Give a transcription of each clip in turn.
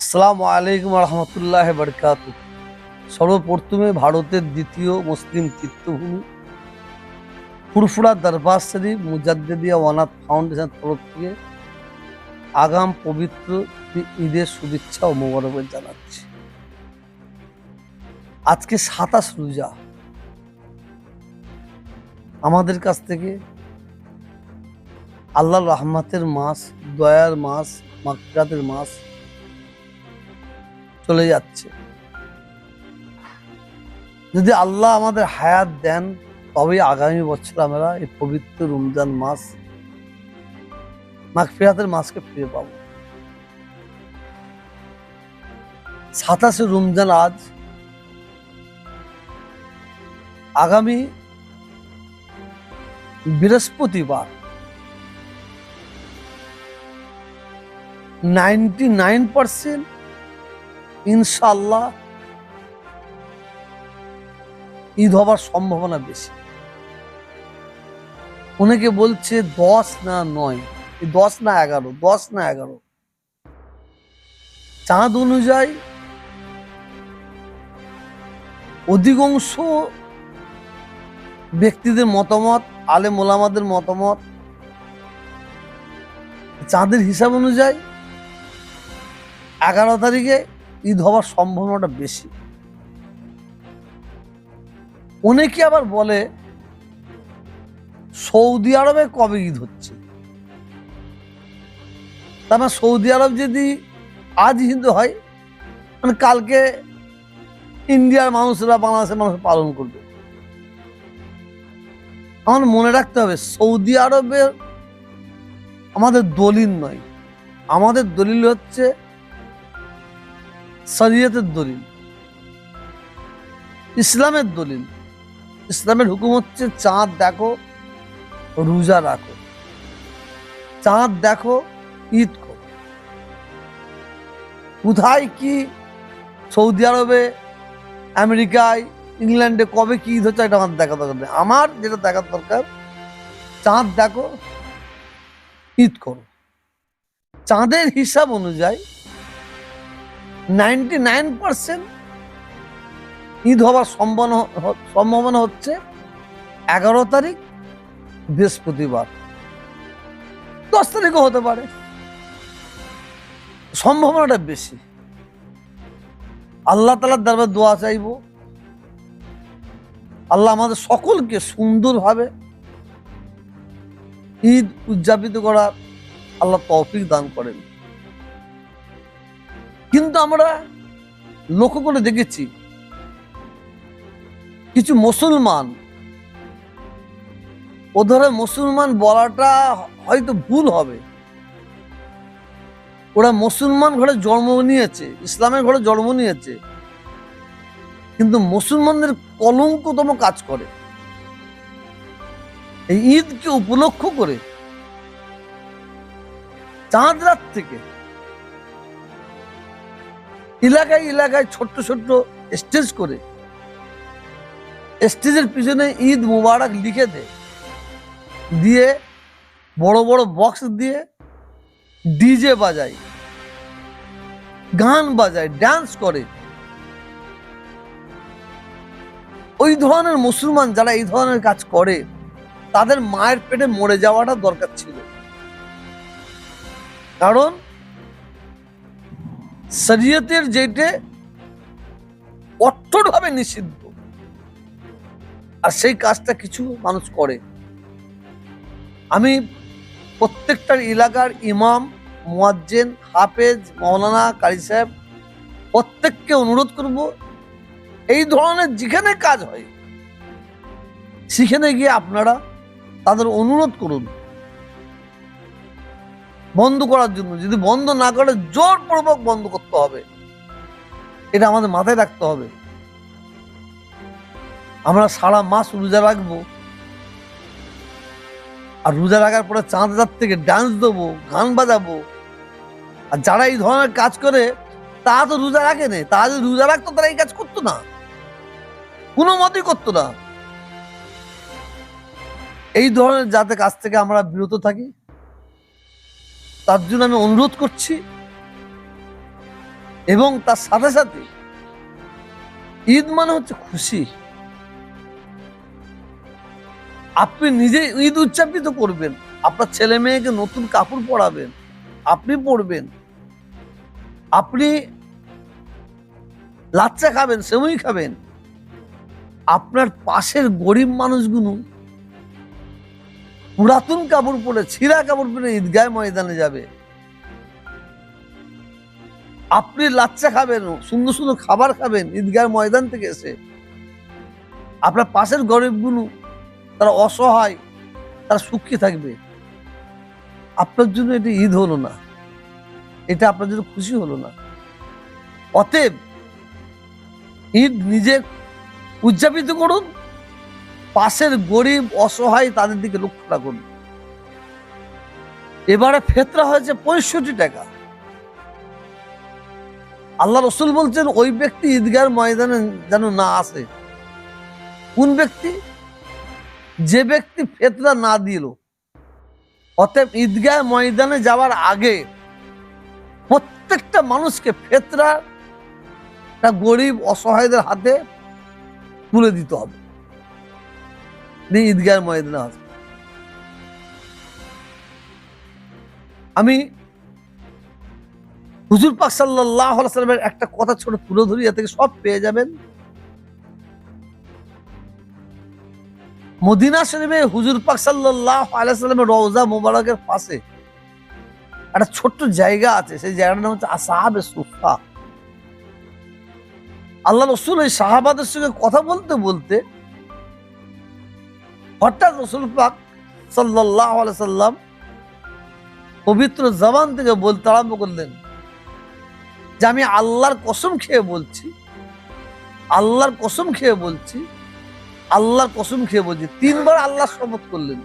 আসসালামু আলাইকুম রহমতুল্লাহ বরকাত সর্বপ্রথমে ভারতের দ্বিতীয় মুসলিম তীর্থভূমি ফুরফুরা দরবার শরীফ মুজাদ্দিদিয়া ওয়ানাথ ফাউন্ডেশন তরফ থেকে আগাম পবিত্র ঈদের শুভেচ্ছা ও মোবারকবাদ জানাচ্ছি। আজকে সাতাশ রোজা। আমাদের কাছ থেকে আল্লাহর রহমাতের মাস, দয়ার মাস মাকরাতের মাস চলে যাচ্ছে। যদি আল্লাহ আমাদের হায়াত দেন তবে আগামী বছর আমরা এই পবিত্র রমজান মাস, মাগফিরাতের মাসকে ফিরে পাব। সাতাশে রমজান আজ, আগামী বৃহস্পতিবার, নাইনটি নাইন পার্সেন্ট ইনশাল্লাহ ঈদ হবার সম্ভাবনা বেশি। অনেকে বলছে দশ না নয় দশ না এগারো, দশ না এগারো। চাঁদ অনুযায়ী অধিকাংশ ব্যক্তিদের মতামত আলে মোলামাদের মতামত, চাঁদের হিসাব অনুযায়ী এগারো তারিখে ঈদ হওয়ার সম্ভাবনাটা বেশি। অনেকে আবার বলে, সৌদি আরবে কবে ঈদ হচ্ছে? তার মানে সৌদি আরব যদি আজ হিন্দু হয় মানে কালকে ইন্ডিয়ার মানুষরা, বাংলাদেশের মানুষ পালন করবে। আমার মনে রাখতে হবে, সৌদি আরবের আমাদের দলিল নয়। আমাদের দলিল হচ্ছে শরীয়তের দলিল, ইসলামের দলিল। ইসলামের হুকুম হচ্ছে চাঁদ দেখো, রোজা রাখো। চাঁদ দেখো, ঈদ করো। কোথায় কি? সৌদি আরবে, আমেরিকায়, ইংল্যান্ডে কবে কি ঈদ হচ্ছে, এটা আমার দেখা দরকার নেই। আমার যেটা দেখার দরকার, চাঁদ দেখো, ঈদ করো। চাঁদের হিসাব অনুযায়ী নাইনটি নাইন পার্সেন্ট ঈদ হওয়ার সম্ভাবনা সম্ভাবনা হচ্ছে এগারো তারিখ বৃহস্পতিবার। দশ তারিখও হতে পারে। সম্ভাবনাটা বেশি। আল্লাহ তালার দরবার দোয়া চাইব। আল্লাহ আমাদের সকলকে সুন্দরভাবে ঈদ উদযাপিত করার আল্লাহ তৌফিক দান করেন। কিন্তু আমরা লক্ষ্য করে দেখেছি। কিছু মুসলমান, ও ধরে মুসলমান বলাটা হয়তো ভুল হবে। ওরা মুসলমান ঘরে জন্ম নিয়েছে, ইসলামের ঘরে জন্ম নিয়েছে। কিন্তু মুসলমানদের কলঙ্কতম কাজ করে। এই ঈদকে উপলক্ষ করে। চাঁদ রাত থেকে এলাকায় এলাকায় ছোট্ট ছোট্ট স্টেজ করে। স্টেজের পিছনে ঈদ মুবারক লিখে দেয় দিয়ে বড় বড় বক্স দিয়ে ডিজে বাজায়। গান বাজায়, ডান্স করে। ওই ধরনের মুসলমান যারা এই ধরনের কাজ করে, তাদের মায়ের পেটে মরে যাওয়াটা দরকার ছিল। কারণ শরীয়তের যেটা কঠোরভাবে নিষিদ্ধ। আর সেই কাজটা কিছু মানুষ করে। আমি প্রত্যেকটা এলাকার ইমাম, মোয়াজ্জেন, হাফেজ মৌলানা কারি সাহেব প্রত্যেককে অনুরোধ করব, এই ধরনের যেখানে কাজ হয়, সেখানে গিয়ে আপনারা তাদের অনুরোধ করুন। বন্ধ করার জন্য, যদি বন্ধ না করে জোরপূর্বক বন্ধ করতে হবে। এটা আমাদের মাথায় রাখতে হবে। আমরা সারা মাস রোজা রাখব, আর রোজা রাখার পরে চাঁদ রাত থেকে ডান্স দেবো, গান বাজাবো। আর যারা এই ধরনের কাজ করে, তারা তো রোজা রাখে না। তারা যদি রোজা রাখতো, তারা এই কাজ করতো না। কোনো মতেই করতো না। এই ধরনের যাতে কাজ থেকে আমরা বিরত থাকি তার জন্য আমি অনুরোধ করছি এবং তার সাথে সাথে ঈদ মানে হচ্ছে খুশি। আপনি নিজে ঈদ উদযাপিত করবেন, আপনার ছেলে মেয়েকে নতুন কাপড় পরাবেন, আপনি পরবেন, আপনি লাচ্চা খাবেন, সেমই খাবেন। আপনার পাশের গরিব মানুষগুলো পুরাতন কাপড় পরে ছিঁড়া কাপড় পরে ঈদগাহ ময়দানে যাবে। আপনি লাচ্চা খাবেন, সুন্দর সুন্দর খাবার খাবেন ঈদগাহ ময়দান থেকে এসে। আপনার পাশের গরিবগুলো, তারা অসহায়, তারা সুখী থাকবে। আপনার জন্য এটি ঈদ হলো না। এটা আপনার জন্য খুশি হলো না। অতএব, ঈদ নিজে উদযাপিত করুন পাশের গরিব অসহায় তাদের দিকে লক্ষ্য রাখুন। এবারে ফেতরা হয়েছে পঁয়ষট্টি টাকা। আল্লাহ রসুল বলছেন, ওই ব্যক্তি ঈদগার ময়দানে যেন না আসে। কোন ব্যক্তি? যে ব্যক্তি ফেতরা না দিল। অতএব ঈদগাহ ময়দানে যাওয়ার আগে প্রত্যেকটা মানুষকে ফেতরা গরিব অসহায়দের হাতে তুলে দিতে হবে। ঈদগাহ ময়দানে আমি হুজুর পাক সাল্লাহ সাল্লামের একটা কথা ছোট তুলে ধরি থেকে সব পেয়ে যাবেন। মদিনা শরীফে হুজুর পাক সাল্লাহ আলাইসাল্লামের রওজা মোবারকের পাশে একটা ছোট্ট জায়গা আছে, সেই জায়গাটার নাম হচ্ছে আসাহাবে সুফা আল্লাহ রসুল ওই সাহাবাদের সঙ্গে কথা বলতে বলতে হঠাৎ রসুল পাক সাল্লাহ সাল্লাম পবিত্র জবান থেকে বলতে আরম্ভ করলেন যে আমি আল্লাহর কসম খেয়ে বলছি, আল্লাহর কসম খেয়ে বলছি, আল্লাহর কসম খেয়ে বলছি, তিনবার আল্লাহ শপথ করলেন।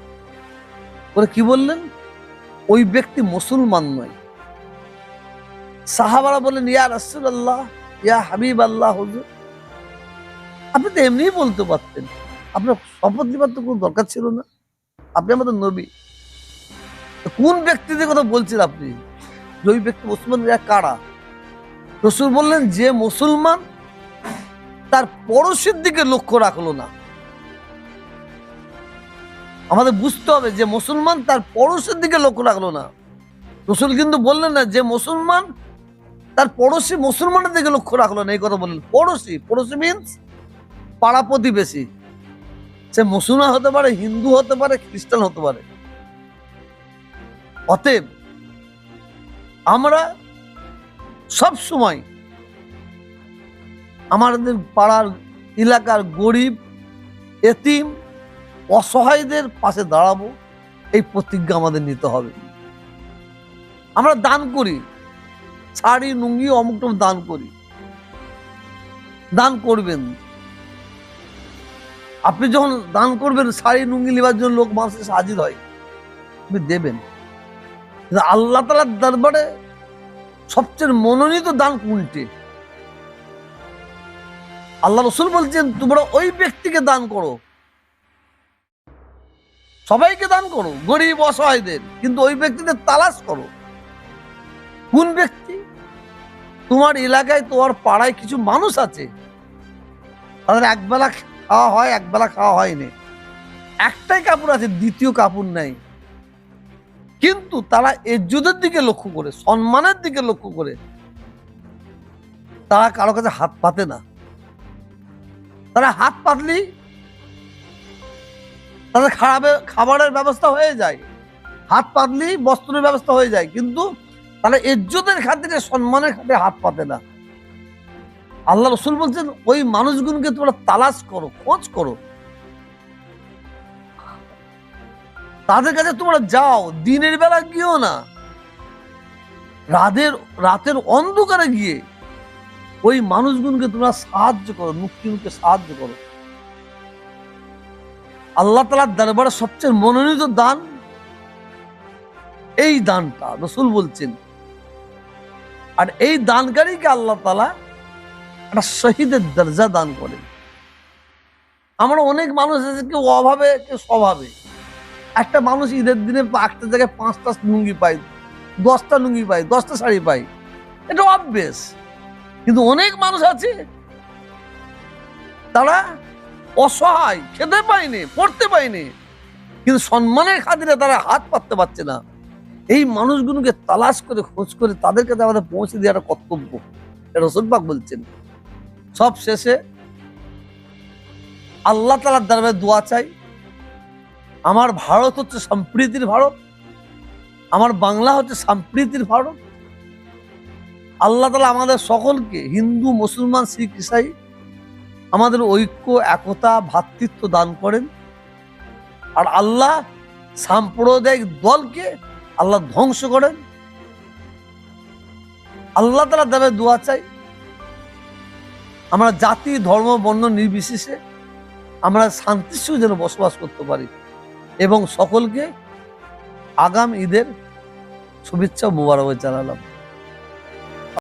করে কি বললেন? ওই ব্যক্তি মুসলমান নয়। সাহাবারা বললেন, ইয়া রাসূলুল্লাহ, ইয়া হাবিব আল্লাহ হুজুর। আপনি তো এমনিই বলতে পারতেন। আপনার শপথ নেবার তো কোনো দরকার ছিল না। আপনি আমাদের নবী। কোন ব্যক্তিদের কথা বলছেন আপনি? যে ওই ব্যক্তি মুসলমান কারা? রসুল বললেন, যে মুসলমান তার পড়োশির দিকে লক্ষ্য রাখল না। আমাদের বুঝতে হবে যে মুসলমান তার পড়োশের দিকে লক্ষ্য রাখল না। রসুল কিন্তু বললেন না, যে মুসলমান তার পড়োশি মুসলমানের দিকে লক্ষ্য রাখল না। এই কথা বললেন। পড়োশি পড়োশি মিনস পাড়া প্রতিবেশী। সে মুসলমান হতে পারে, হিন্দু হতে পারে, খ্রিস্টান হতে পারে। অতএব আমরা সব সময় আমাদের পাড়ার এলাকার গরিব, এতিম, অসহায়দের পাশে দাঁড়াবো, এই প্রতিজ্ঞা আমাদের নিতে হবে। আমরা দান করি, শাড়ি, লুঙ্গি অমুক দান করি। দান করবেন। আপনি যখন দান করবেন, শাড়ি, লুঙ্গি নেবার জন্য লোক মানুষের হাজির হয়, আপনি দেবেন। আল্লাহ তালার দরবারে সবচেয়ে মনোনীত দান কোনটি? আল্লাহ রসুল বলছেন, তোমরা ওই ব্যক্তিকে দান করো। সবাইকে দান করো, গরিব, অসহায়দের, কিন্তু ওই ব্যক্তিদের তালাশ করো। কোন ব্যক্তি? তোমার এলাকায়, তোমার পাড়ায় কিছু মানুষ আছে, তাদের একবেলা খাওয়া হয়, একবেলা খাওয়া হয়নি। একটাই কাপড় আছে, দ্বিতীয় কাপড় নাই। কিন্তু তারা এজ্জুদের দিকে লক্ষ্য করে, সম্মানের দিকে লক্ষ্য করে, তারা কারও কাছে হাত পাতে না। তারা হাত পাতলেই তাদের খারাপে খাবারের ব্যবস্থা হয়ে যায়। হাত পাতলেই বস্ত্রের ব্যবস্থা হয়ে যায়, কিন্তু তারা ইজ্জতের খাতিরে, সম্মানের খাতিরে হাত পাতে না। আল্লাহ রসুল বলছেন, ওই মানুষগুলোকে তোমরা তালাশ করো, খোঁজ করো। তাদের কাছে তোমরা যাও, দিনের বেলা গিয়েও না। রাতের রাতের অন্ধকারে গিয়ে ওই মানুষগুলোকে তোমরা সাহায্য করো মুক্তি মুখে সাহায্য করো। আল্লাহ তালার দরবারে সবচেয়ে মনোনীত দান এই দানটা, রসুল বলছেন। আর এই দানকারীকে আল্লাহ তালা একটা শহীদের দরজা দান করেন আমরা অনেক মানুষ আছে কেউ অভাবে, কেউ স্বভাবে। একটা মানুষ ঈদের দিনে একটা জায়গায় পাঁচটা লুঙ্গি পায়, দশটা লুঙ্গি পায়, দশটা শাড়ি পায়। এটা অভ্যেস কিন্তু অনেক মানুষ আছে, তারা অসহায়, খেতে পায়নি, পড়তে পায়নি। কিন্তু সম্মানের খাতিরে তারা হাত পাততে পারছে না। এই মানুষগুলোকে তালাশ করে, খোঁজ করে তাদের কাছে আমাদের পৌঁছে দেওয়াটা কর্তব্য। রসুল পাক বলছেন। সব শেষে আল্লাহ তালার দরবারে দোয়া চাই। আমার ভারত হচ্ছে সম্প্রীতির ভারত, আমার বাংলা হচ্ছে সম্প্রীতির ভারত। আল্লাহ তালা আমাদের সকলকে, হিন্দু, মুসলমান, শিখ, ইসাই, আমাদের ঐক্য, একতা ভ্রাতৃত্ব দান করেন। আর আল্লাহ সাম্প্রদায়িক দলকে আল্লাহ ধ্বংস করেন। আল্লাহ তালা দেবে দোয়া চাই। আমরা জাতি, ধর্ম, বর্ণ নির্বিশেষে আমরা শান্তির যেন বসবাস করতে পারি এবং সকলকে আগাম ঈদের শুভেচ্ছা মোবারক জানালাম।